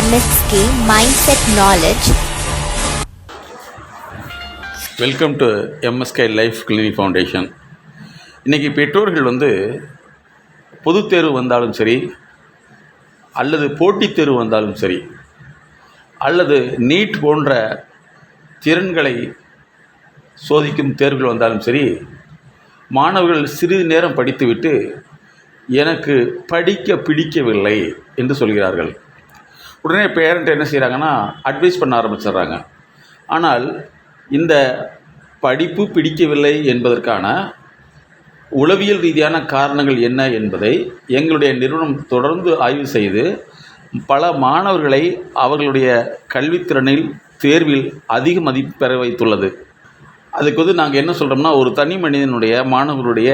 MSK Mindset Knowledge. Welcome to MSK life clinic foundation இன்றைக்கி பெற்றோர்கள் வந்து பொதுத் தேர்வு வந்தாலும் சரி அல்லது போட்டித் தேர்வு வந்தாலும் சரி அல்லது நீட் போன்ற திறன்களை சோதிக்கும் தேர்வுகள் வந்தாலும் சரி மாணவர்கள் சிறிது நேரம் படித்துவிட்டு எனக்கு படிக்க பிடிக்கவில்லை என்று சொல்கிறார்கள் உடனே பேரண்ட் என்ன செய்கிறாங்கன்னா அட்வைஸ் பண்ண ஆரம்பிச்சிடுறாங்க. ஆனால் இந்த படிப்பு பிடிக்கவில்லை என்பதற்கான உளவியல் ரீதியான காரணங்கள் என்ன என்பதை எங்களுடைய நிறுவனம் தொடர்ந்து ஆய்வு செய்து பல மாணவர்களை அவர்களுடைய கல்வித்திறனில் தேர்வில் அதிக மதிப்பு பெற வைத்துள்ளது. அதுக்கு வந்து நாங்கள் என்ன சொல்கிறோம்னா ஒரு தனி மனிதனுடைய மாணவர்களுடைய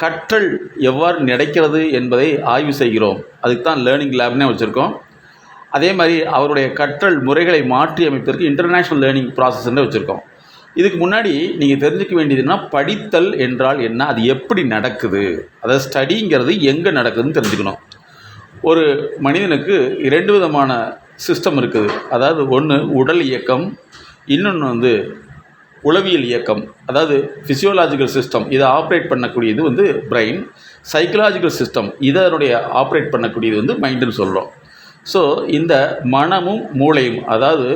கற்றல் எவ்வாறு நடக்கிறது என்பதை ஆய்வு செய்கிறோம். அதுக்கு தான் லேர்னிங் லேப்னே வச்சுருக்கோம். அதே மாதிரி அவருடைய கற்றல் முறைகளை மாற்றி அமைப்பதற்கு இன்டர்நேஷ்னல் லேர்னிங் ப்ராசஸ்ன்னு வச்சுருக்கோம். இதுக்கு முன்னாடி நீங்கள் தெரிஞ்சுக்க வேண்டியதுன்னா படித்தல் என்றால் என்ன? அது எப்படி நடக்குது? அதாவது ஸ்டடிங்கிறது எங்கே நடக்குதுன்னு தெரிஞ்சுக்கணும். ஒரு மனிதனுக்கு இரண்டு விதமான சிஸ்டம் இருக்குது. அதாவது ஒன்று உடல் இயக்கம் இன்னொன்று வந்து உளவியல் இயக்கம். அதாவது ஃபிசியோலாஜிக்கல் சிஸ்டம் இதை ஆப்ரேட் பண்ணக்கூடியது வந்து பிரெயின் சைக்கலாஜிக்கல் சிஸ்டம் இதனுடைய ஆப்ரேட் பண்ணக்கூடியது வந்து மைண்டுன்னு சொல்கிறோம் ஸோ இந்த மனமும் மூளையும் அதாவது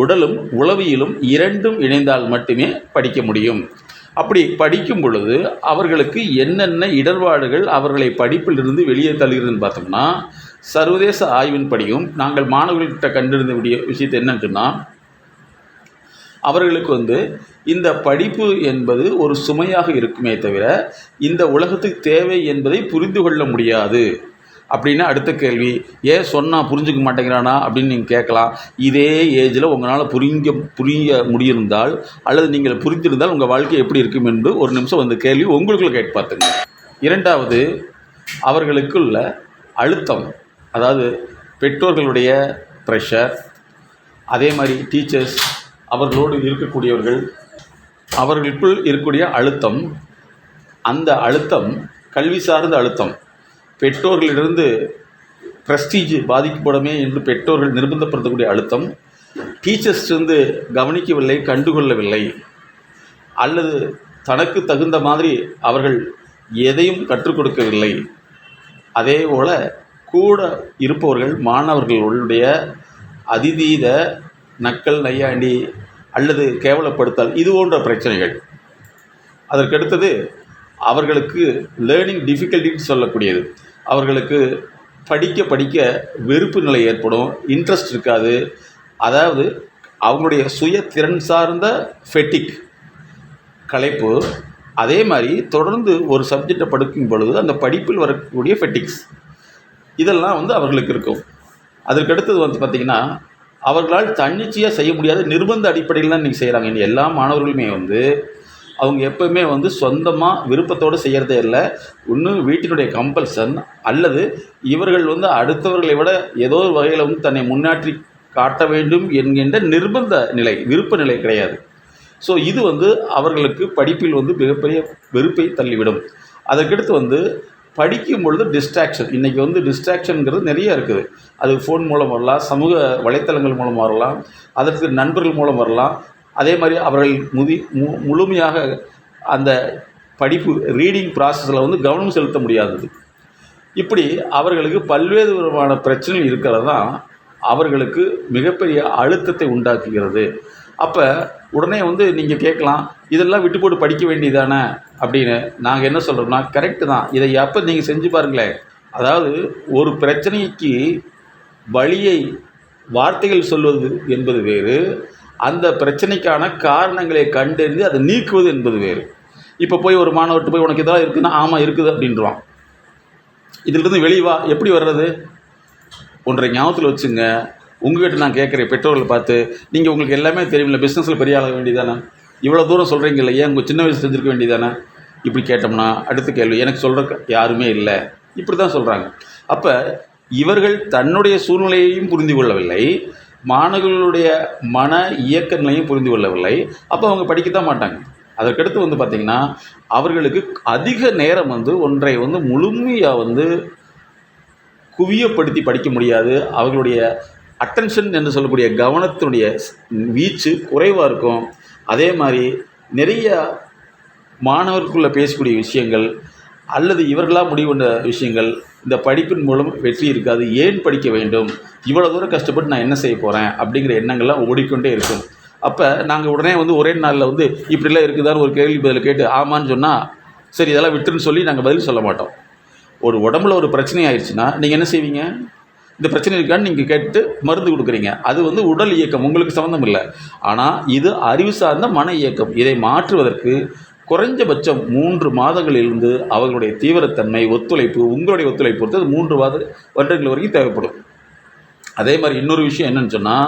உடலும் உளவியலும் இரண்டும் இணைந்தால் மட்டுமே படிக்க முடியும். அப்படி படிக்கும் பொழுது அவர்களுக்கு என்னென்ன இடர்பாடுகள் அவர்களை படிப்பிலிருந்து வெளியே தள்ளுகிறதுன்னு பார்த்தோம்னா சர்வதேச ஆய்வின்படியும் நாங்கள் மாணவர்கள்கிட்ட கண்டிருந்த விடிய விஷயத்தை என்னன்னு சொன்னால் அவர்களுக்கு வந்து இந்த படிப்பு என்பது ஒரு சுமையாக இருக்குமே தவிர இந்த உலகத்துக்கு தேவை என்பதை புரிந்து கொள்ள முடியாது. அப்படின்னா அடுத்த கேள்வி ஏன் சொன்னால் புரிஞ்சுக்க மாட்டேங்கிறானா அப்படின்னு நீங்கள் கேட்கலாம். இதே ஏஜில் உங்களால் புரிங்க புரிய முடியிருந்தால் அல்லது நீங்கள் புரிந்திருந்தால் உங்கள் வாழ்க்கை எப்படி இருக்கும் என்று ஒரு நிமிஷம் அந்த கேள்வி உங்களுக்குள்ள கேட்டு பார்த்துங்க. இரண்டாவது அவர்களுக்குள்ள அழுத்தம் அதாவது பெற்றோர்களுடைய ப்ரெஷர் அதே மாதிரி டீச்சர்ஸ் அவர்களோடு இருக்கக்கூடியவர்கள் அவர்களுக்குள் இருக்கக்கூடிய அழுத்தம் அந்த அழுத்தம் கல்வி சார்ந்த அழுத்தம் பெற்றோர்களிலிருந்து ப்ரெஸ்டீஜ் பாதிக்கப்படமே என்று பெற்றோர்கள் நிர்பந்தப்படுத்தக்கூடிய அழுத்தம். டீச்சர்ஸ் வந்து கவனிக்கவில்லை கண்டுகொள்ளவில்லை. அல்லது தனக்கு தகுந்த மாதிரி அவர்கள் எதையும் கற்றுக் கொடுக்கவில்லை. அதே போல் கூட இருப்பவர்கள் மாணவர்களுடைய அதிதீத நக்கல் நையாண்டி அல்லது கேவலப்படுத்தல் இது போன்ற பிரச்சனைகள். அதற்கடுத்தது அவர்களுக்கு லேர்னிங் டிஃபிகல்ட்டின்னு சொல்லக்கூடியது. அவர்களுக்கு படிக்க படிக்க வெறுப்பு நிலை ஏற்படும். இன்ட்ரெஸ்ட் இருக்காது. அதாவது அவங்களுடைய சுய திறன் சார்ந்த ஃபெட்டிக் களைப்பு. அதே மாதிரி தொடர்ந்து ஒரு சப்ஜெக்டை படிக்கும் பொழுது அந்த படிப்பில் வரக்கூடிய ஃபெட்டிக்ஸ் இதெல்லாம் வந்து அவர்களுக்கு இருக்கும். அதற்கடுத்தது வந்து பார்த்திங்கன்னா அவர்களால் தன்னிச்சையாக செய்ய முடியாத நிர்பந்த அடிப்படையில் தான் இன்றைக்கி செய்கிறாங்க இனி எல்லா மாணவர்களுமே வந்து அவங்க எப்போவுமே வந்து சொந்தமாக விருப்பத்தோடு செய்கிறதே இல்லை. ஒன்று வீட்டினுடைய கம்பல்சன் அல்லது இவர்கள் வந்து அடுத்தவர்களை விட ஏதோ ஒரு வகையில் வந்து தன்னை முன்னாற்றி காட்ட வேண்டும் என்கின்ற நிர்பந்த நிலை விருப்ப நிலை கிடையாது. ஸோ இது வந்து அவர்களுக்கு படிப்பில் வந்து மிகப்பெரிய வெறுப்பை தள்ளிவிடும். அதற்கடுத்து வந்து படிக்கும் பொழுது டிஸ்ட்ராக்ஷன் இன்றைக்கி வந்து டிஸ்ட்ராக்ஷனுங்கிறது நிறைய இருக்குது. அது ஃபோன் மூலம் வரலாம் சமூக வலைத்தளங்கள் மூலம் வரலாம் அதற்கு நண்பர்கள் மூலம் வரலாம் அதே மாதிரி அவர்கள் முதி மு முழுமையாக அந்த படிப்பு ரீடிங் ப்ராசஸில் வந்து கவனம் செலுத்த முடியாதது. இப்படி அவர்களுக்கு பல்வேறு விதமான பிரச்சனைகள் இருக்கிறது தான் அவர்களுக்கு மிகப்பெரிய அழுத்தத்தை உண்டாக்குகிறது. அப்போ உடனே வந்து நீங்கள் கேட்கலாம் இதெல்லாம் விட்டு போட்டு படிக்க வேண்டியதானே? அப்படின்னு நாங்கள் என்ன சொல்கிறோம்னா கரெக்டு தான். இதை எப்போ நீங்கள் செஞ்சு பாருங்களேன். அதாவது ஒரு பிரச்சனைக்கு வழியை வார்த்தைகள் சொல்வது என்பது வேறு அந்த பிரச்சனைக்கான காரணங்களை கண்டறிந்து அதை நீக்குவது என்பது வேறு. இப்போ போய் ஒரு மாணவர்கிட்ட போய் உனக்கு இதெல்லாம் இருக்குன்னா ஆமாம் இருக்குது அப்படின்றான். இதிலிருந்து வெளிவா எப்படி வர்றது? ஒன்றை ஞாபகத்தில் வச்சுங்க. உங்ககிட்ட நான் கேட்குறேன். பெற்றோர்களை பார்த்து நீங்கள் உங்களுக்கு எல்லாமே தெரியுமில்ல பிஸ்னஸில் பெரிய ஆக வேண்டியதானே? இவ்வளோ தூரம் சொல்கிறீங்கல்ல ஏன் உங்கள் சின்ன வயசு செஞ்சுருக்க வேண்டியதானே? இப்படி கேட்டோம்னா அடுத்த கேள்வி எனக்கு சொல்கிற யாருமே இல்லை. இப்படி தான் சொல்கிறாங்க அப்போ இவர்கள் தன்னுடைய சூழ்நிலையையும் புரிந்து கொள்ளவில்லை. மாணவர்களுடைய மன இயக்கங்களையும் புரிந்து கொள்ளவில்லை. அப்போ அவங்க படிக்கத்தான் மாட்டாங்க. அதற்கடுத்து வந்து பார்த்திங்கன்னா அவர்களுக்கு அதிக நேரம் வந்து ஒன்றை வந்து முழுமையாக வந்து குவியப்படுத்தி படிக்க முடியாது. அவர்களுடைய அட்டென்ஷன் என்று சொல்லக்கூடிய கவனத்தினுடைய வீச்சு குறைவாக இருக்கும். அதே மாதிரி நிறைய மாணவருக்குள்ளே பேசக்கூடிய விஷயங்கள் அல்லது இவர்களாக முடிவு பண்ண விஷயங்கள் இந்த படிப்பின் மூலம் வெற்றி இருக்காது. ஏன் படிக்க வேண்டும்? இவ்வளோ தூரம் கஷ்டப்பட்டு நான் என்ன செய்ய போகிறேன் அப்படிங்கிற எண்ணங்கள்லாம் ஓடிக்கொண்டே இருக்கும். அப்போ நாங்கள் உடனே வந்து ஒரே நாளில் வந்து இப்படிலாம் இருக்குதான்னு ஒரு கேள்வி பதில் கேட்டு ஆமான்னு சொன்னால் சரி இதெல்லாம் விட்டுருன்னு சொல்லி நாங்கள் பதில் சொல்ல மாட்டோம். ஒரு உடம்புல ஒரு பிரச்சனை ஆயிடுச்சுன்னா நீங்கள் என்ன செய்வீங்க? இந்த பிரச்சனை இருக்கான்னு நீங்கள் கேட்டு மருந்து கொடுக்குறீங்க. அது வந்து உடல் இயக்கம் உங்களுக்கு சம்மந்தம் இல்லை. ஆனால் இது அறிவு சார்ந்த மன இயக்கம். இதை மாற்றுவதற்கு குறைஞ்சபட்சம் மூன்று மாதங்களிலிருந்து அவர்களுடைய தீவிரத்தன்மை ஒத்துழைப்பு உங்களுடைய ஒத்துழைப்பு பொறுத்து மூன்று மாத வருடங்கள் வரைக்கும் தேவைப்படும். அதே மாதிரி இன்னொரு விஷயம் என்னென்னு சொன்னால்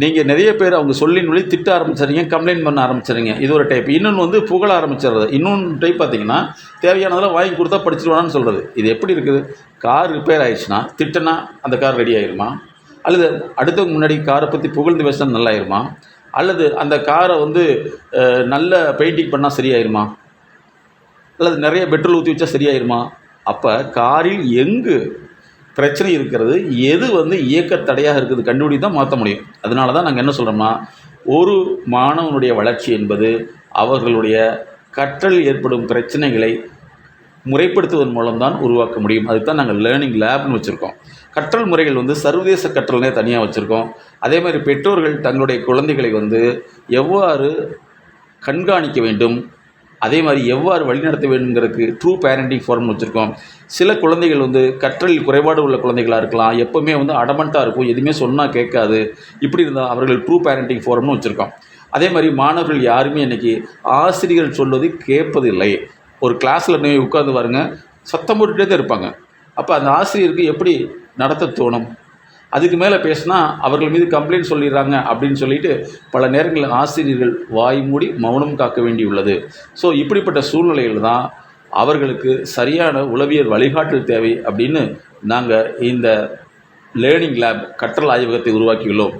நீங்கள் நிறைய பேர் அவங்க சொல்லி நொழி திட்ட ஆரம்பிச்சிடுறீங்க கம்ப்ளைண்ட் பண்ண ஆரம்பிச்சிடுறீங்க. இது ஒரு டைப் இன்னொன்று வந்து புகழ ஆரம்பிச்சிடுறது. இன்னொன்று டைப் பார்த்தீங்கன்னா தேவையானதெல்லாம் வாங்கி கொடுத்தா படிச்சிருவானான்னு சொல்கிறது இது எப்படி இருக்குது? கார் ரிப்பேர் ஆயிடுச்சுன்னா திட்டனா அந்த கார் ரெடி ஆயிருமா? அல்லது அடுத்தவங்க முன்னாடி காரை பற்றி புகழ்ந்து பேசினா நல்லாயிருமா அல்லது அந்த காரை வந்து நல்ல பெயிண்டிங் பண்ணால் சரியாயிருமா? அல்லது நிறைய பெட்ரோல் ஊற்றி வச்சா சரியாயிருமா? அப்போ காரில் எங்கு பிரச்சனை இருக்கிறது எது வந்து இயக்க தடையாக இருக்குது கண்டுபிடி தான் மாற்ற முடியும். அதனால தான் நாங்கள் என்ன சொல்கிறோம்னா ஒரு மாணவனுடைய வளர்ச்சி என்பது அவர்களுடைய கற்றலில் ஏற்படும் பிரச்சனைகளை முறைப்படுத்துவதன் மூலம் தான் உருவாக்க முடியும். அதுதான் நாங்கள் லேர்னிங் லேப்னு வச்சுருக்கோம். கற்றல் முறைகள் வந்து சர்வதேச கற்றல்னே தனியாக வச்சுருக்கோம். அதே மாதிரி பெற்றோர்கள் தங்களுடைய குழந்தைகளை வந்து எவ்வாறு கண்காணிக்க வேண்டும்? அதே மாதிரி எவ்வாறு வழிநடத்த வேண்டுங்கிறதுக்கு ட்ரூ பேரண்டிங் ஃபார்ம் வச்சுருக்கோம். சில குழந்தைகள் வந்து கற்றலில் குறைபாடு உள்ள குழந்தைகளாக இருக்கலாம். எப்போவுமே வந்து அடமெண்ட்டாக இருக்கும். எதுவுமே சொன்னால் கேட்காது. இப்படி இருந்தால் அவர்கள் ட்ரூ பேரண்டிங் ஃபார்ம்னு வச்சுருக்கோம். அதே மாதிரி மாணவர்கள் யாருமே இன்றைக்கி ஆசிரியர்கள் சொல்வது கேட்பதில்லை. ஒரு கிளாஸில் போய் உட்காந்து பாருங்க. சத்தம் போட்டுகிட்டே தான் இருப்பாங்க. அப்போ அந்த ஆசிரியருக்கு எப்படி நடத்த தோணும்? அதுக்கு மேலே பேசினா அவர்கள் மீது கம்ப்ளைண்ட் சொல்லிடுறாங்க அப்படின்னு சொல்லிட்டு பல நேரங்களில் ஆசிரியர்கள் வாய் மூடி மௌனம் காக்க வேண்டியுள்ளது ஸோ இப்படிப்பட்ட சூழ்நிலையில் தான் அவர்களுக்கு சரியான உளவியல் வழிகாட்டல் தேவை அப்படின்னு நாங்கள் இந்த லேர்னிங் லேப் கற்றல் ஆய்வகத்தை உருவாக்கியுள்ளோம்.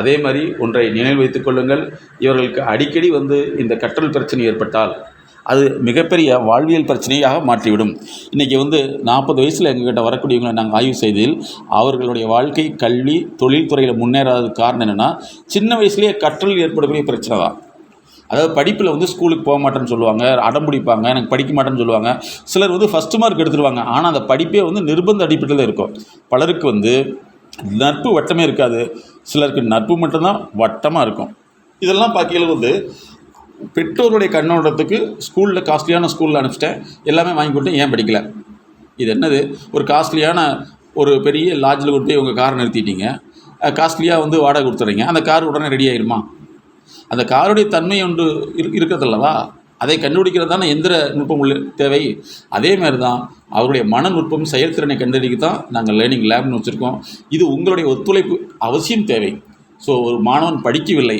அதே மாதிரி ஒன்றை நினைவு வைத்துக் கொள்ளுங்கள். இவர்களுக்கு அடிக்கடி வந்து இந்த கற்றல் பிரச்சனை ஏற்பட்டால் அது மிகப்பெரிய வாழ்வியல் பிரச்சனையாக மாற்றிவிடும். இன்றைக்கி வந்து நாற்பது வயசில் எங்ககிட்ட வரக்கூடியவங்களை நாங்கள் ஆய்வு செய்ததில் அவர்களுடைய வாழ்க்கை கல்வி தொழில்துறையில் முன்னேறாதது காரணம் என்னென்னா சின்ன வயசுலேயே கற்றல் ஏற்படக்கூடிய பிரச்சனை தான். அதாவது படிப்பில் வந்து ஸ்கூலுக்கு போக மாட்டேன்னு சொல்லுவாங்க அடம் பிடிப்பாங்க எனக்கு படிக்க மாட்டேன்னு சொல்லுவாங்க. சிலர் வந்து ஃபஸ்ட்டு மார்க் எடுத்துருவாங்க. ஆனால் அந்த படிப்பே வந்து நிர்பந்த அடிப்படையில் இருக்கும். பலருக்கு வந்து நட்பு வட்டமே இருக்காது. சிலருக்கு நட்பு மட்டும்தான் வட்டமாக இருக்கும். இதெல்லாம் பார்க்கையில் வந்து பெற்றோருடைய கண்ணோட்டத்துக்கு ஸ்கூலில் காஸ்ட்லியான ஸ்கூலில் அனுப்பிச்சிட்டேன். எல்லாமே வாங்கி கொடுத்தேன் ஏன் படிக்கல? இது என்னது? ஒரு காஸ்ட்லியான ஒரு பெரிய லாட்ஜில் கொடுத்து போய் உங்கள் காரை நிறுத்திட்டீங்க. காஸ்ட்லியாக வந்து வாடகை கொடுத்துறீங்க. அந்த கார் உடனே ரெடி ஆயிருமா? அந்த காருடைய தன்மை ஒன்று இரு இருக்கிறதல்லவா அதை கண்டுபிடிக்கிறது தானே எந்திர நுட்பம் உள்ள தேவை. அதே மாதிரி தான் அவருடைய மன நுட்பம் செயல்திறனை கண்டறிக்க தான் நாங்கள் லேர்னிங் லேப்னு வச்சுருக்கோம். இது உங்களுடைய ஒத்துழைப்பு அவசியம் தேவை. ஸோ ஒரு மாணவன் படிக்கவில்லை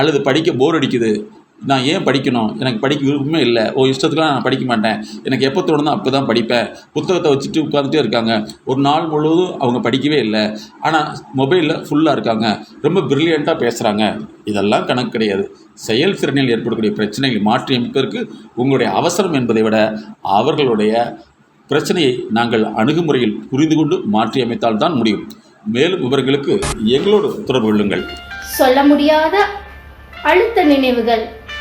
அல்லது படிக்க போர் அடிக்குது நான் ஏன் படிக்கணும்? எனக்கு படிக்க விருப்பமே இல்லை. ஓ இஷ்டத்துக்குலாம் நான் படிக்க மாட்டேன். எனக்கு எப்போ தோணுதோ அப்போ தான் படிப்பேன். புத்தகத்தை வச்சுட்டு உட்காந்துட்டே இருக்காங்க. ஒரு நாள் முழுவதும் அவங்க படிக்கவே இல்லை. ஆனால் மொபைலில் ஃபுல்லாக இருக்காங்க. ரொம்ப பிரில்லியண்ட்டாக பேசுகிறாங்க இதெல்லாம் கணக்கு கிடையாது. செயல் திறனில் ஏற்படக்கூடிய பிரச்சனைகளை மாற்றி அமைப்பதற்கு உங்களுடைய அவசரம் என்பதை விட அவர்களுடைய பிரச்சனையை நாங்கள் அணுகுமுறையில் புரிந்து கொண்டு மாற்றி அமைத்தால் தான் முடியும். மேலும் விவரங்களுக்கு எங்களோடு தொடர்பு கொள்ளுங்கள். சொல்ல முடியாத அழுத்த நினைவுகள்.